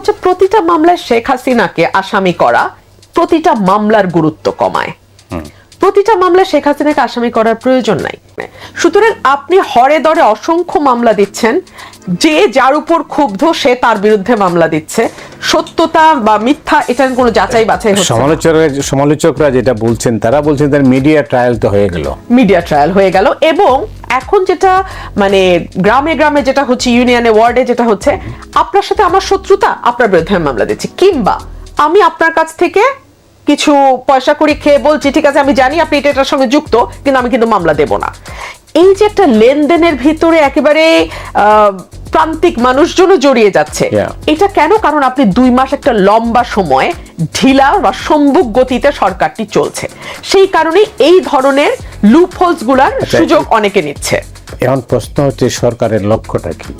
হচ্ছে প্রতিটা মামলায় শেখ হাসিনাকে আসামি করা প্রতিটা মামলার গুরুত্ব কমায়। প্রতিটা মামলা শেখ হাসিনাকে আসামি করার প্রয়োজন নাই। সুতরাং আপনি হরে দরে অসংখ্য মামলা দিচ্ছেন যে যার উপর ক্ষুব্ধ সে তার বিরুদ্ধে মামলা দিচ্ছে। সত্যতা বা মিথ্যা এটার কোনো যাচাই বাছাই। সমালোচকরা সমালোচকরা যেটা বলছেন তারা বলছেন তার মিডিয়া ট্রায়াল তো হয়ে গেল। মিডিয়া ট্রায়াল হয়ে গেল এবং এখন যেটা মানে গ্রামে গ্রামে যেটা হচ্ছে, ইউনিয়নে, ওয়ার্ডে যেটা হচ্ছে, আপনার সাথে আমার শত্রুতা, আপনার বিরুদ্ধে আমি মামলা দিচ্ছি। কিংবা আমি আপনার কাছ থেকে কিছু পয়সা করি খেয়ে বলছি, ঠিক আছে, আমি জানি আপনি এটা এটার সঙ্গে যুক্ত, কিন্তু আমি কিন্তু মামলা দেব না। এই যে একটা লেনদেনের ভিতরে একেবারে প্রান্তিক মানুষজনও জড়িয়ে যাচ্ছে। এটা কেন? কারণ আপনি দুই মাস একটা লম্বা সময় ঢিলা বা সম্মুখ গতিতে সরকারটি চলছে। সেই কারণে এই ধরনের লুপ হোলসগুলার আচ্ছা, সুযোগ অনেকে নিচ্ছে। এখন প্রশ্ন হচ্ছে সরকারের লক্ষ্যটা কি?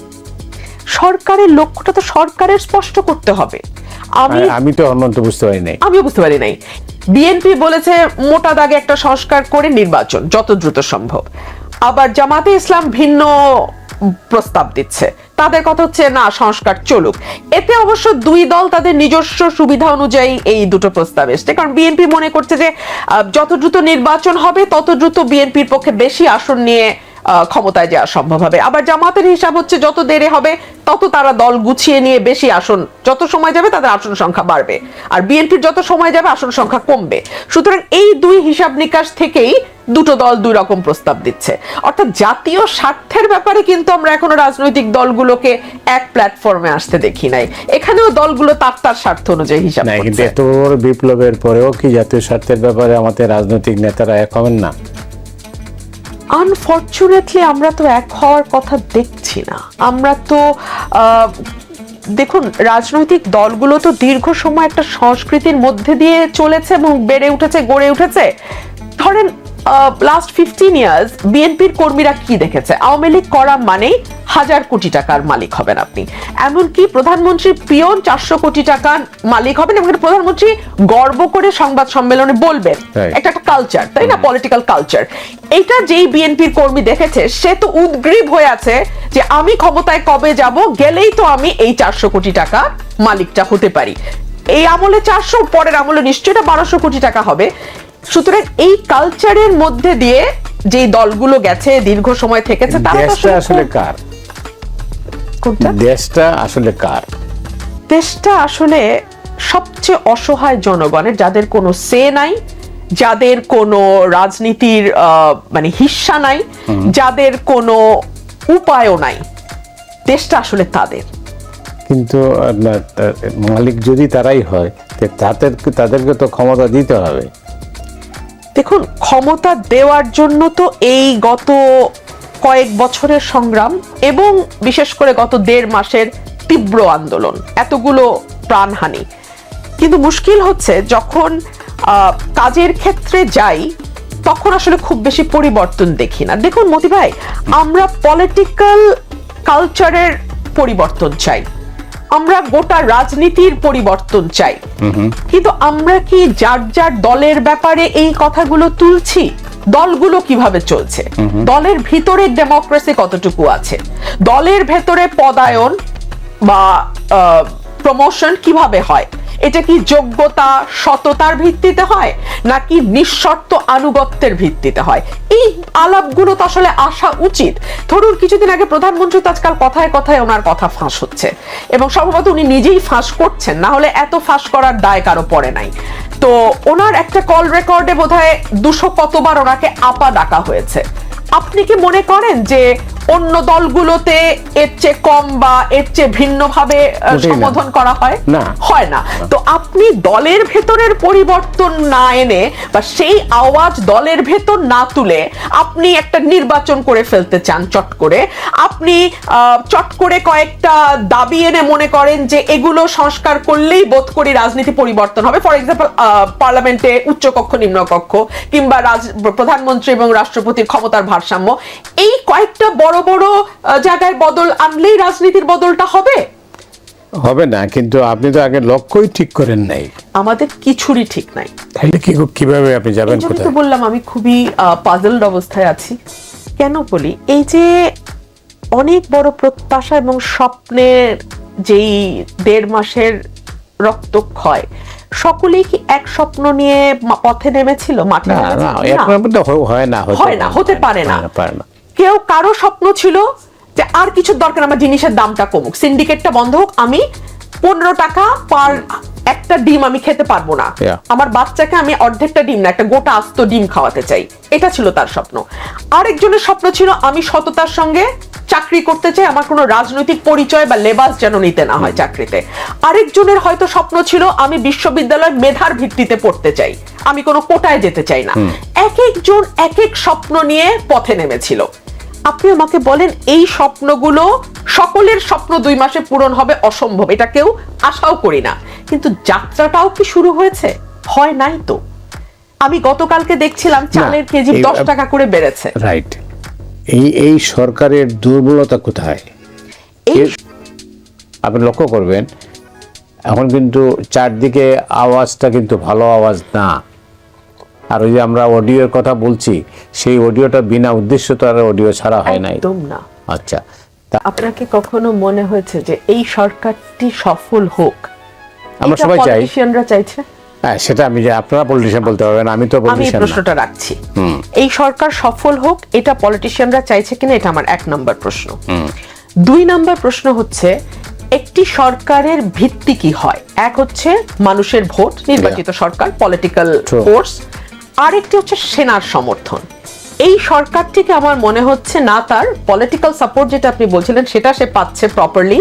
সরকারের লক্ষ্যটা তো সরকারের স্পষ্ট করতে হবে। আমি আমি তো অনন্ত বুঝতে পারি নাই। আমিও বুঝতে পারি নাই। বিএনপি বলেছে মোটা দাগে একটা সংস্কার করে নির্বাচন যত দ্রুত সম্ভব। আবার জামাতে ইসলাম ভিন্ন প্রস্তাব দিচ্ছে। তাদের কথা হচ্ছে, না, সংস্কার চলুক। এতে অবশ্য দুই দল তাদের নিজস্ব সুবিধা অনুযায়ী এই দুটো প্রস্তাব এসছে। কারণ বিএনপি মনে করছে যে যত দ্রুত নির্বাচন হবে, তত দ্রুত বিএনপির পক্ষে বেশি আসন নিয়ে ক্ষমতায় যাওয়া সম্ভব হবে। আবার জামাতের হিসাব হচ্ছে যত দেরি হবে তত তারা দল গুছিয়ে নিয়ে বেশি আসন যত সময় যাবে তাদের আসন সংখ্যা বাড়বে। আর বিএনপির যত সময় যাবে আসন সংখ্যা কমবে। সুতরাং এই দুই হিসাব নিকাশ থেকেই দুটো দল দুই রকম প্রস্তাব দিচ্ছে। অর্থাৎ জাতীয় স্বার্থের ব্যাপারে কিন্তু আমরা এখনও রাজনৈতিক দলগুলোকে এক প্ল্যাটফর্মে আসতে দেখি নাই। এখানেও দলগুলো তার তার স্বার্থ অনুযায়ী হিসাব কিন্তু করছে। এত বড় বিপ্লবের পরেও কি জাতীয় স্বার্থের ব্যাপারে আমাদের রাজনৈতিক নেতারা এক হবেন না? আনফর্চুনেটলি আমরা তো এক হওয়ার কথা দেখছি না। আমরা তো দেখুন, রাজনৈতিক দলগুলো তো দীর্ঘ সময় একটা সংস্কৃতির মধ্যে দিয়ে চলেছে এবং বেড়ে উঠেছে, গড়ে উঠেছে। ধরেন লাস্ট ফিফটিন ইয়ার্স বিএনপির কর্মীরা কি দেখেছে? আওয়ামী লীগ করা মানেই হাজার কোটি টাকার মালিক হবেন আপনি। এমনকি প্রধানমন্ত্রী পিয়ন চারশো কোটি টাকার মালিক হবেন এবং প্রধানমন্ত্রী গর্ব করে সংবাদ সম্মেলনে বলবেন। একটা একটা কালচার তাই না? পলিটিক্যাল কালচার এইটা যেই বিএনপির কর্মী দেখেছে সে তো উদ্গ্রীব হয়ে আছে যে আমি ক্ষমতায় কবে যাব গেলেই তো আমি এই চারশো কোটি টাকা মালিকটা হতে পারি। এই আমলে চারশো পরের আমলে নিশ্চয়ই এটা বারোশো কোটি টাকা হবে। সুতরাং এই কালচারের মধ্যে দিয়ে যেই দলগুলো গেছে দীর্ঘ সময় থেকেছে তারা দেশটা আসলে কার? কোনটা? দেশটা আসলে কার? দেশটা আসলে সবচেয়ে অসহায় জনগণের যাদের কোনো সে নাই যাদের কোনো রাজনীতির মানে হিস্সা নাই যাদের কোনো উপায়ও নাই। দেশটা আসলে তাদের। কিন্তু মালিক যদি তারাই হয় তাদের তাদেরকে তো ক্ষমতা দিতে হবে। দেখুন, ক্ষমতা দেওয়ার জন্য তো এই গত কয়েক বছরের সংগ্রাম এবং বিশেষ করে গত দেড় মাসের তীব্র আন্দোলন, এতগুলো প্রাণহানি। কিন্তু মুশকিল হচ্ছে যখন কাজের ক্ষেত্রে যাই, তখন আসলে খুব বেশি পরিবর্তন দেখি না। দেখুন মতি ভাই আমরা পলিটিক্যাল কালচারের পরিবর্তন চাই। আমরা গোটা রাজনীতির পরিবর্তন চাই। কিন্তু আমরা কি যার যার দলের ব্যাপারে এই কথাগুলো তুলছি? দলগুলো কীভাবে চলছে? দলের ভিতরে ডেমোক্রেসি কতটুকু আছে? দলের ভেতরে পদায়ন বা প্রমোশন কীভাবে হয়? এটা কি যোগ্যতা, সততার ভিত্তিতে হয়? নাকি নিঃশর্ত আনুগত্যের ভিত্তিতে হয়? এই আলাপগুলো তো আসলে আসা উচিত। ধরুন, কিছুদিন আগে প্রধানমন্ত্রী তো আজকাল কথায় কথায় ওনার কথা ফাঁস হচ্ছে। এবং সম্ভবত উনি নিজেই ফাঁস করছেন, না হলে এত ফাঁস করার দায় কারও পড়ে নাই। তো ওনার একটা কল রেকর্ডে বোধহয় দুশো কতবার ওনাকে আপা ডাকা হয়েছে। আপনি কি মনে করেন যে অন্য দলগুলোতে এর চেয়ে কম বা এর চেয়ে ভিন্নভাবে। সম্বোধন করা হয় না। হয় না তো আপনি দলের ভেতরের পরিবর্তন না এনে বা সেই আওয়াজ দলের ভেতর না তুলে আপনি একটা নির্বাচন করে ফেলতে চান চট করে আপনি আহ, চট করে কয়েকটা দাবি এনে মনে করেন যে এগুলো সংস্কার করলেই বোধ করি রাজনীতি পরিবর্তন হবে ফর এক্সাম্পল পার্লামেন্টে উচ্চকক্ষ নিম্নকক্ষ কিংবা রাজ- প্রধানমন্ত্রী এবং রাষ্ট্রপতির ক্ষমতার ভারসাম্য। এই কয়েকটা বড় বড় জায়গায় বদল আনলেই রাজনীতির বদলটা হবে? হবে না কিন্তু আপনি তো আগে লক্ষ্যই ঠিক করেন নাই। আমাদের কিছুরই ঠিক নাই। তাহলে কি কীভাবে আপনি যাবেন জন্যই তো বললাম আমি খুবই পাজলড অবস্থায় আছি। কেন বলি এই যে অনেক বড় প্রত্যাশা এবং স্বপ্নের যেই দেড় মাসের রক্তক্ষয় সকলেই কি এক স্বপ্ন নিয়ে পথে নেমেছিল মাঠে হয় না হতে হয় না, হতে পারে না। পারে না। কেউ কারও স্বপ্ন ছিল যে আর কিছু দরকার আমার জিনিসের দামটা কমুক। সিন্ডিকেটটা বন্ধ হোক আমি পনেরো টাকা পার একটা ডিম আমি খেতে পারব না। আমার বাচ্চাকে আমি অর্ধেকটা ডিম না একটা গোটা আস্ত ডিম খাওয়াতে চাই। এটা ছিল তার স্বপ্ন। আরেকজনের স্বপ্ন ছিল আমি সততার সঙ্গে চাকরি করতে চাই আমার কোনো রাজনৈতিক পরিচয় বা লেবাস যেন নিতে না হয় চাকরিতে। আরেকজনের হয়তো স্বপ্ন ছিল আমি বিশ্ববিদ্যালয় মেধার ভিত্তিতে পড়তে চাই। আমি কোনো কোটায় যেতে চাই না। এক একজন এক এক স্বপ্ন নিয়ে পথে নেমেছিল। আপনি আমাকে বলেন এই স্বপ্নগুলো সকলের স্বপ্ন দুই মাসে পূরণ হবে অসম্ভব এটা কেউ আশাও করি না। কিন্তু যাত্রাটাও কি শুরু হয়েছে? হয় নাই তো। আমি গতকালকে দেখছিলাম চালের কেজি দশ টাকা করে বেড়েছে। রাইট। এই এই সরকারের দুর্বলতা কোথায়? আপনি লক্ষ্য করবেন এখন কিন্তু চারদিকে আওয়াজটা কিন্তু ভালো আওয়াজ না। আর ওই যে আমরা অডিওর কথা বলছি সেই অডিওটা বিনা উদ্দেশ্য তো আর অডিও ছাড়া হয় নাই। একদম না। আচ্ছা তা আপনাকে কখনো মনে হয়েছে যে এই সরকারটি সফল হোক? আমরা সবাই চাই। politicianরা চাইছে? হ্যাঁ সেটা আমি যে আপনারা পলিটিশিয়ান বলতে পারবেন আমি তো আমি পলিটিশিয়ান প্রশ্নটা রাখছি। এই সরকার সফল হোক এটা পলিটিশিয়ানরা চাইছে কিনা এটা আমার এক নম্বর প্রশ্ন। দুই নম্বর প্রশ্ন হচ্ছে একটি সরকারের ভিত্তি কি হয়? এক হচ্ছে মানুষের ভোট নির্বাচিত সরকার পলিটিক্যাল. ফোর্স আরেকটি হচ্ছে সেনার সমর্থন। এই সরকারটিকে আমার মনে হচ্ছে না তার পলিটিক্যাল সাপোর্ট যেটা আপনি বলছিলেন, সেটা সে পাচ্ছে প্রপারলি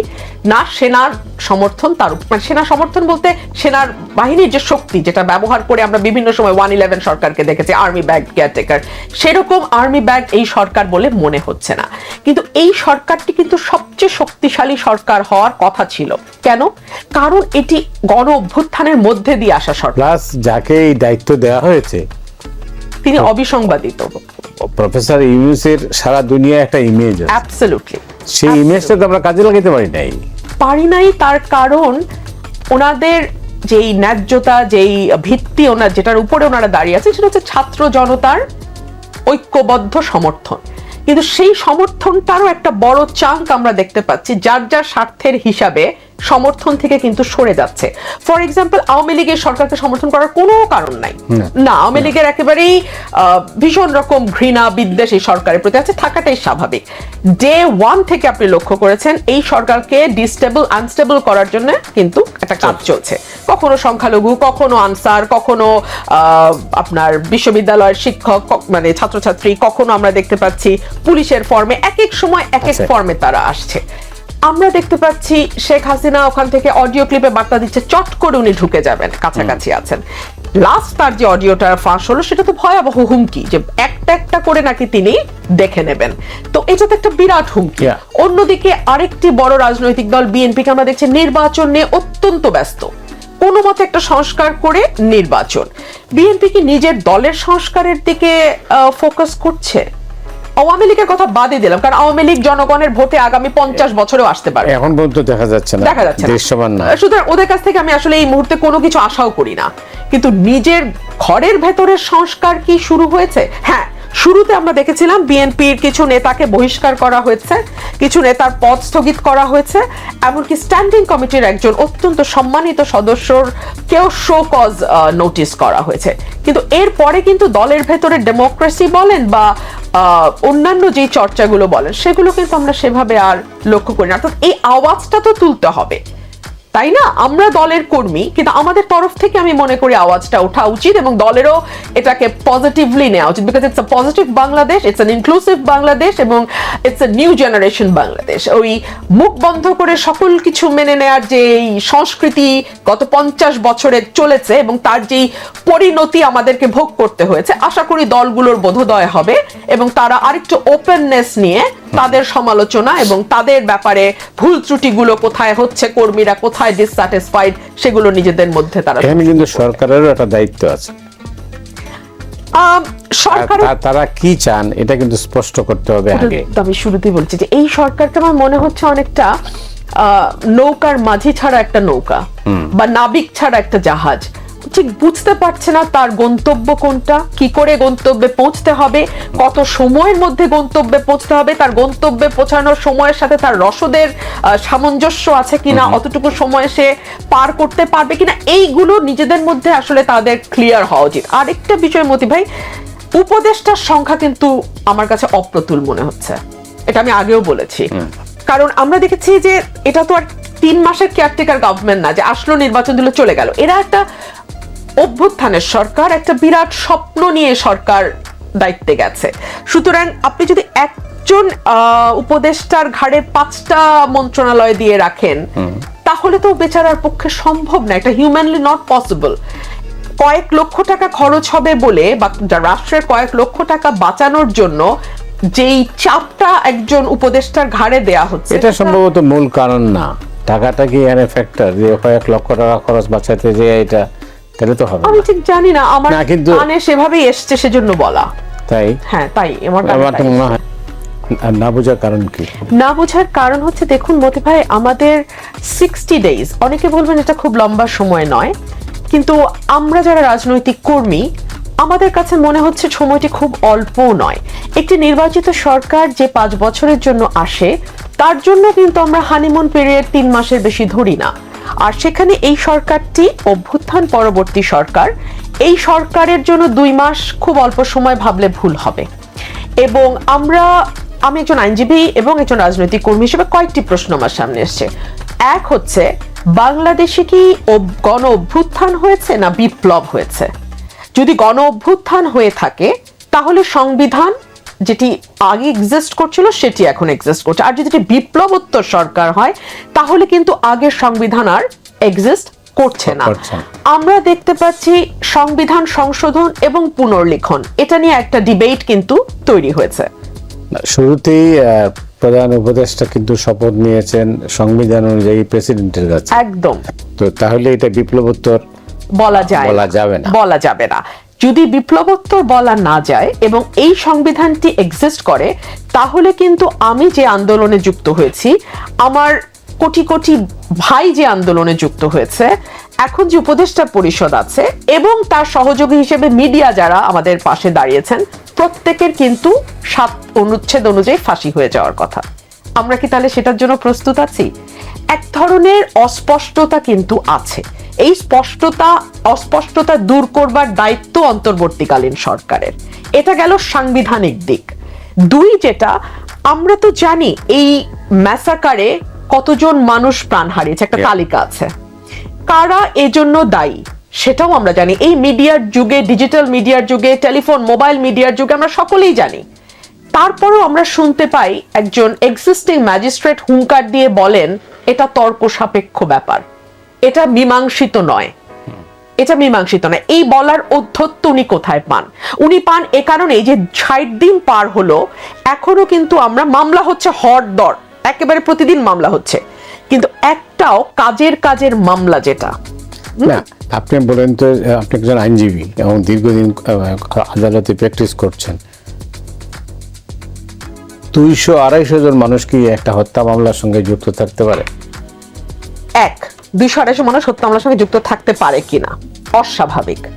না সেনার সমর্থন তার মানে সেনা সমর্থন বলতে সেনার বাহিনীর যে শক্তি যেটা ব্যবহার করে আমরা বিভিন্ন সময় ওয়ান ইলেভেন সরকারকে দেখেছি আর্মি ব্যাগ কেয়ারটেকার সেরকম আর্মি ব্যাগ এই সরকার বলে মনে হচ্ছে না। কিন্তু এই সরকারটি কিন্তু সবচেয়ে শক্তিশালী সরকার হওয়ার কথা ছিল। কেন? কারণ এটি গণ অভ্যুত্থানের মধ্যে দিয়ে আসা সরকার। যাকে এই দায়িত্ব দেওয়া হয়েছে তিনি অবিসংবাদিত। প্রফেসর ইউনুসের সারা দুনিয়ায় একটা ইমেজ আছে। অ্যাবসলিউটলি সেই ইমেজটা তো আমরা কাজে লাগাতে পারি নাই। পারি নাই তার কারণ ওনাদের যেই ন্যায্যতা যেই ভিত্তি ওনার যেটার উপরে ওনারা দাঁড়িয়ে আছে সেটা হচ্ছে ছাত্র জনতার ঐক্যবদ্ধ সমর্থন। কিন্তু সেই সমর্থনটারও একটা বড় চাঙ্ক আমরা দেখতে পাচ্ছি যার যার স্বার্থের হিসাবে সমর্থন থেকে কিন্তু সরে যাচ্ছে। ফর এক্সাম্পল আওয়ামী লীগের সরকারকে সমর্থন করার কোনো কারণ নাই। না। আওয়ামী লীগের একেবারেই ভীষণ রকম ঘৃণা বিদ্বেষ এই সরকারের প্রতি আছে থাকাটাই স্বাভাবিক। ডে ওয়ান থেকে আপনি লক্ষ্য করেছেন এই সরকারকে ডিস্টেবল আনস্টেবল করার জন্য কিন্তু একটা কাজ চলছে। কখনো সংখ্যালঘু কখনো আনসার কখনো আহ, আপনার বিশ্ববিদ্যালয়ের শিক্ষক মানে ছাত্রছাত্রী কখনো আমরা দেখতে পাচ্ছি পুলিশের ফর্মে এক এক সময় এক এক। ফর্মে তারা আসছে। আমরা দেখতে পাচ্ছি শেখ হাসিনা ওখান থেকে অডিও ক্লিপে বার্তা দিচ্ছে চট করে উনি ঢুকে যাবেন কাছাকাছি আছেন। লাস্ট তার যে অডিওটা ফাঁস হলো সেটা তো ভয়াবহ হুমকি যে একটা একটা করে নাকি তিনি দেখে নেবেন। তো এটা তো একটা বিরাট হুমকি। অন্যদিকে আরেকটি বড় রাজনৈতিক দল বিএনপিকে আমরা দেখছি নির্বাচন নিয়ে অত্যন্ত ব্যস্ত। কোনো মতে একটা সংস্কার করে নির্বাচন। বিএনপি কি নিজের দলের সংস্কারের দিকে ফোকাস করছে? আওয়ামী লীগের কথা বাদই দিলাম কারণ আওয়ামী লীগ জনগণের ভোটে আগামী পঞ্চাশ বছরেও আসতে পারে এখন পর্যন্ত দেখা যাচ্ছে না দেখা যাচ্ছে দৃশ্যমান না। সুতরাং ওদের কাছ থেকে আমি আসলে এই মুহূর্তে কোনো কিছু আশাও করি না। কিন্তু নিজের ঘরের ভেতরের সংস্কার কি শুরু হয়েছে? হ্যাঁ শুরুতে আমরা দেখেছিলাম বিএনপির কিছু নেতাকে বহিষ্কার করা হয়েছে, কিছু নেতার পদ স্থগিত করা হয়েছে, এমনকি স্ট্যান্ডিং কমিটির একজন অত্যন্ত সম্মানিত সদস্যর কেউ শো কজ নোটিস করা হয়েছে। কিন্তু এরপরে কিন্তু দলের ভেতরে ডেমোক্রেসি বলেন বা অন্যান্য যে চর্চাগুলো বলেন, সেগুলো কিন্তু আমরা সেভাবে আর লক্ষ্য করি না অর্থাৎ এই আওয়াজটা তো তুলতে হবে। তাই না? আমরা দলের কর্মী, কিন্তু আমাদের তরফ থেকে আমি মনে করি আওয়াজটা ওঠা উচিত এবং দলেরও এটাকে পজিটিভলি নেওয়া উচিত because it's positive Bangladesh it's an inclusive Bangladesh এবং it's a new generation Bangladesh ওই মুখ বন্ধ করে সকল কিছু মেনে নেয়ার যে এই সংস্কৃতি গত পঞ্চাশ বছরে চলেছে এবং তার যেই পরিণতি আমাদেরকে ভোগ করতে হয়েছে, আশা করি দলগুলোর বোধোদয় হবে এবং তারা আরেকটু ওপেননেস নিয়ে তাদের সমালোচনা এবং তাদের ব্যাপারে ভুল ত্রুটিগুলো কোথায় হচ্ছে কর্মীরা কোথায় ডিসস্যাটিসফাইড সেগুলো নিজেদের মধ্যে তারা এখানে কিন্তু সরকারেরও একটা দায়িত্ব আছে। তারা কি চান এটা কিন্তু স্পষ্ট করতে হবে আগে। আমি শুরুতেই বলছি যে এই সরকারটা আমার মনে হচ্ছে অনেকটা আহ, নৌকার মাঝি ছাড়া একটা নৌকা বা নাবিক ছাড়া একটা জাহাজ। ঠিক বুঝতে পারছে না তার গন্তব্য কোনটা কি করে গন্তব্যে পৌঁছতে হবে কত সময়ের মধ্যে গন্তব্যে পৌঁছতে হবে তার গন্তব্যে পৌঁছানোর সময়ের সাথে তার রসদের সামঞ্জস্য আছে কিনা অতটুকু সময় সে পার করতে পারবে কিনা এইগুলো নিজেদের মধ্যে আসলে তাদের ক্লিয়ার হওয়া উচিত। আরেকটা বিষয় মতি ভাই উপদেষ্টার সংখ্যা কিন্তু আমার কাছে অপ্রতুল মনে হচ্ছে। এটা আমি আগেও বলেছি। কারণ আমরা দেখেছি যে এটা তো আর তিন মাসের কেয়ারটেকার গভর্নমেন্ট না যে আসলো নির্বাচন দিল চলে গেল। এরা একটা অভ্যুত্থানের সরকার একটা বিরাট স্বপ্ন নিয়ে সরকার দায়িত্বে গেছে। সুতরাং আপনি যদি একজন উপদেষ্টার ঘাড়ে পাঁচটা মন্ত্রণালয় দিয়ে রাখেন তাহলে তো বেচারার পক্ষে সম্ভব না এটা হিউম্যানলি নট পসিবল কয়েক লক্ষ টাকা খরচ হবে বলে বা রাষ্ট্রের কয়েক লক্ষ টাকা বাঁচানোর জন্য যেই চাপটা একজন উপদেষ্টার ঘাড়ে দেয়া হচ্ছে এটা সম্ভবত মূল কারণ না। টাকাটা কি এখানে ফ্যাক্টর যে কয়েক লক্ষ টাকা খরচ বাঁচাতে যে এটা তাহলে তো হবে আমি ঠিক জানি না আমার কিন্তু- কানে সেভাবেই এসছে সেজন্য বলা। তাই? হ্যাঁ তাই আমার আমার তো মনে হয় না বোঝার কারণ কি? না বোঝার কারণ হচ্ছে দেখুন মতি ভাই আমাদের সিক্সটি ডেজ অনেকে বলবেন এটা খুব লম্বা সময় নয় কিন্তু আমরা যারা রাজনৈতিক কর্মী আমাদের কাছে মনে হচ্ছে সময়টি খুব অল্প নয়। একটি নির্বাচিত সরকার যে পাঁচ বছরের জন্য আসে তার জন্য কিন্তু আমরা হানিমুন পিরিয়ড তিন মাসের বেশি ধরি না। আর সেখানে এই সরকারটি অভ্যুত্থান পরবর্তী সরকার, এই সরকারের জন্য দুই মাস খুব অল্প সময় ভাবলে ভুল হবে। এবং আমরা, আমি একজন আইনজীবী এবং একজন রাজনৈতিক কর্মী হিসেবে কয়েকটি প্রশ্ন আমার সামনে এসছে। এক হচ্ছে, বাংলাদেশে কি গণ অভ্যুত্থান হয়েছে না বিপ্লব হয়েছে? যদি গণ অভ্যুত্থান হয়ে থাকে, তাহলে সংবিধান যেটি আগে এক্সিস্ট করছিল সেটি এখন এক্সিস্ট করছে। আর যদি বিপ্লবোত্তর সরকার হয় তাহলে কিন্তু আগের সংবিধান আর এক্সিস্ট করছে না। আমরা দেখতে পাচ্ছি সংবিধান সংশোধন এবং পুনর্লিখন। এটা নিয়ে একটা ডিবেট কিন্তু তৈরি হয়েছে। শুরুতেই প্রধান উপদেষ্টা কিন্তু শপথ নিয়েছেন সংবিধান অনুযায়ী প্রেসিডেন্টের কাছে। একদম। তো তাহলে এটা বিপ্লবোত্তর বলা যায় বলা যাবে না। বলা যাবে না। যদি বিপ্লবোত্তর বলা না যায় এবং এই সংবিধানটি এক্সিস্ট করে, তাহলে কিন্তু আমি যে আন্দোলনে যুক্ত হয়েছি, আমার কোটি কোটি ভাই যে আন্দোলনে যুক্ত হয়েছে, এখন যে উপদেষ্টা পরিষদ আছে এবং তার সহযোগী হিসেবে মিডিয়া যারা আমাদের পাশে দাঁড়িয়েছেন, প্রত্যেকের কিন্তু সাত অনুচ্ছেদ অনুযায়ী ফাঁসি হয়ে যাওয়ার কথা। আমরা কি তাহলে সেটার জন্য প্রস্তুত আছি? এক ধরনের অস্পষ্টতা কিন্তু আছে। এই স্পষ্টতা অস্পষ্টতা দূর করবার দায়িত্ব অন্তর্বর্তীকালীন সরকারের। এটা গেল সাংবিধানিক দিক। দুই যেটা আমরা তো জানি এই ম্যাসাকারে কতজন মানুষ প্রাণ হারিয়েছে একটা তালিকা আছে। কারা এজন্য দায়ী সেটাও আমরা জানি। এই মিডিয়ার যুগে ডিজিটাল মিডিয়ার যুগে টেলিফোন মোবাইল মিডিয়ার যুগে আমরা সকলেই জানি। তারপরেও আমরা শুনতে পাই একজন এক্সিস্টিং ম্যাজিস্ট্রেট হুঙ্কার দিয়ে বলেন এটা তর্ক সাপেক্ষ ব্যাপার। এটা মীমাংসিত নয়। এটা মীমাংসিত নয়। এই বলার অধ্যত্ত উনি কোথায় পান? উনি পান এ কারণে যে ষাট দিন পার হলো, এখনও কিন্তু আমরা মামলা হচ্ছে হর দর। একেবারে প্রতিদিন মামলা হচ্ছে। কিন্তু একটাও কাজের কাজের মামলা যেটা আপনি বলেন তো আপনি একজন আইনজীবী এবং দীর্ঘদিন আদালতে প্র্যাকটিস করছেন। দুইশো আড়াইশো জন মানুষ কি একটা হত্যা মামলার সঙ্গে যুক্ত থাকতে পারে? এক, দুইশো আড়াইশো মানুষ হত্যা মামলার সঙ্গে যুক্ত থাকতে পারে কিনা? অস্বাভাবিক।